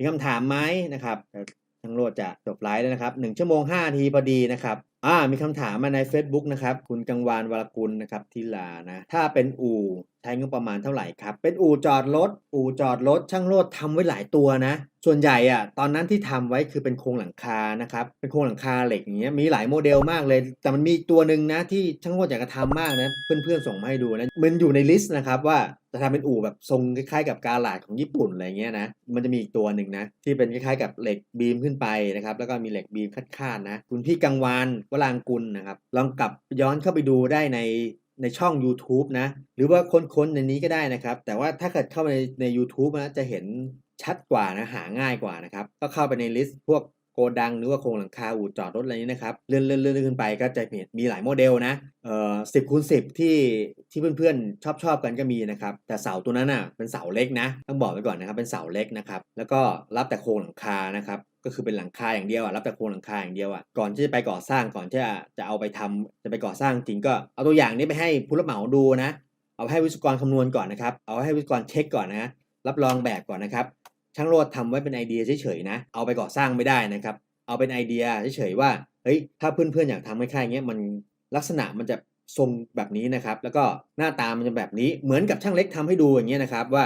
มีคำถามไหมนะครับทั้งโลดจะจบไลฟ์แล้วนะครับ1ชั่วโมง5นาทีพอดีนะครับอ่ามีคำถามมาใน Facebook นะครับ คุณกังวานวรกุลนะครับทิลานะ ถ้าเป็นอู่ ใช้งบประมาณเท่าไหร่ครับ เป็นอู่จอดรถ อู่จอดรถ ช่างโรดทำไว้หลายตัวนะ ส่วนใหญ่อะตอนนั้นที่ทำไว้คือเป็นโครงหลังคานะครับ เป็นโครงหลังคาเหล็กอย่างเงี้ย มีหลายโมเดลมากเลย แต่มันมีตัวหนึ่งนะที่ช่างโรดอยากจะทำมากนะ เพื่อนๆส่งมาให้ดูนะ มันอยู่ในลิสต์นะครับว่าจะทำเป็นอู่แบบทรงคล้ายๆกับกาลาดของญี่ปุ่นอะไรเงี้ยนะ มันจะมีอีกตัวหนึ่งนะที่เป็นคล้ายๆกับเหล็กบีมขึ้นไปนะครับ แล้วก็มีเหล็กบีมคาดๆนะ คุณพี่กังวานวรางกุลนะครับ ลองกลับย้อนเข้าไปดูได้ใน ในช่อง YouTube นะ หรือว่าค้นๆในนี้ก็ได้นะครับ แต่ว่าถ้าเกิดเข้าไปในใน u t u b e นะจะเห็นชัดกว่านะหาง่ายกว่านะครับ ก็เข้าไปในลิสต์พวก กดังหรือว่าโครงหลังคาอู่จอดรถอะไรนี้นะครับเลื่อนเลื่อนเลื่อนขึ้นไปก็จะเห็นมีหลายโมเดลนะเอ่อสิบคูณสิบที่ที่เพื่อนๆชอบชอบกันก็มีนะครับแต่เสาตัวนั้นน่ะเป็นเสาเล็กนะต้องบอกไว้ก่อนนะครับเป็นเสาเล็กนะครับแล้วก็รับแต่โครงหลังคานะครับก็คือเป็นหลังคาอย่างเดียวอะรับแต่โครงหลังคาอย่างเดียวอะก่อนที่จะไปก่อสร้างก่อนที่จะจะเอาไปทำจะไปก่อสร้างจริงก็เอาตัวอย่างนี้ไปให้ผู้รับเหมาดูนะเอาให้วิศวกรคำนวณก่อนนะครับเอาให้วิศวกรเช็คก่อนนะรับรองแบบก่อนนะครับ ช่างโรดทำไว้เป็นไอเดียเฉยๆนะ เอาไปก่อสร้างไม่ได้นะครับ เอาเป็นไอเดียเฉยๆว่าเฮ้ยถ้าเพื่อนๆอยากทำคล้ายๆเงี้ยมันลักษณะมันจะทรงแบบนี้นะครับ แล้วก็หน้าตามันจะแบบนี้เหมือนกับช่างเล็กทำให้ดูอย่างเงี้ยนะครับว่า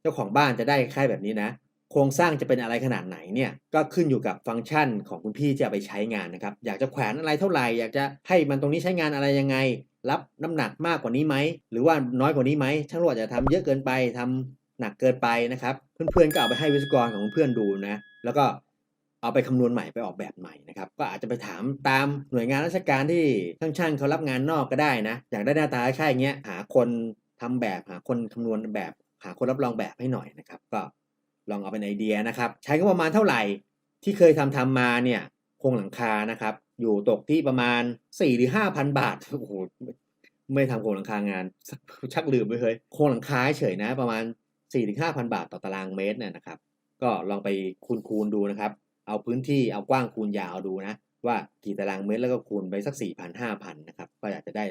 เจ้าของบ้านจะได้คล้ายแบบนี้นะ โครงสร้างจะเป็นอะไรขนาดไหนเนี่ยก็ขึ้นอยู่กับฟังก์ชันของคุณพี่ที่เอาไปใช้งานนะครับ อยากจะแขวนอะไรเท่าไหร่อยากจะให้มันตรงนี้ใช้งานอะไรยังไง รับน้ำหนักมากกว่านี้ไหมหรือว่าน้อยกว่านี้ไหมช่างโรดจะทำเยอะเกินไปทำ หนักเกินไปนะครับ เพื่อนๆก็เอาไปให้วิศวกรของเพื่อนดูนะ แล้วก็เอาไปคำนวณใหม่ไปออกแบบใหม่นะครับ ก็อาจจะไปถามตามหน่วยงานราชการที่ช่างๆเขารับงานนอกก็ได้นะ อยากได้หน้าตาคล้ายๆอย่เงี้ยหาคนทำแบบหาคนคำนวณแบบ หาคนรับรองแบบให้หน่อยนะครับ ก็ลองเอาเป็นไอเดียนะครับ ใช้งบประมาณเท่าไหร่ที่เคยทำทำมาเนี่ยโครงหลังคานะครับ อยู่ตกที่ประมาณ4หรือ5,000บาทโอ้โหไม่ทำโครงหลังคางานชักลืมไปเลยโครงหลังคาเฉยนะ ประมาณ 4-5,000 บาทต่อตารางเมตรเนี่ยนะครับ ก็ลองไปคูณคูณดูนะครับ เอาพื้นที่เอากว้างคูณยาวดูนะ ว่ากี่ตารางเมตรแล้วก็คูณไปสัก 4,000 5,000 นะครับ ก็อยากจะได้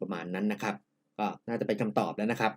ประมาณนั้นนะครับ ก็น่าจะเป็นคำตอบแล้วนะครับ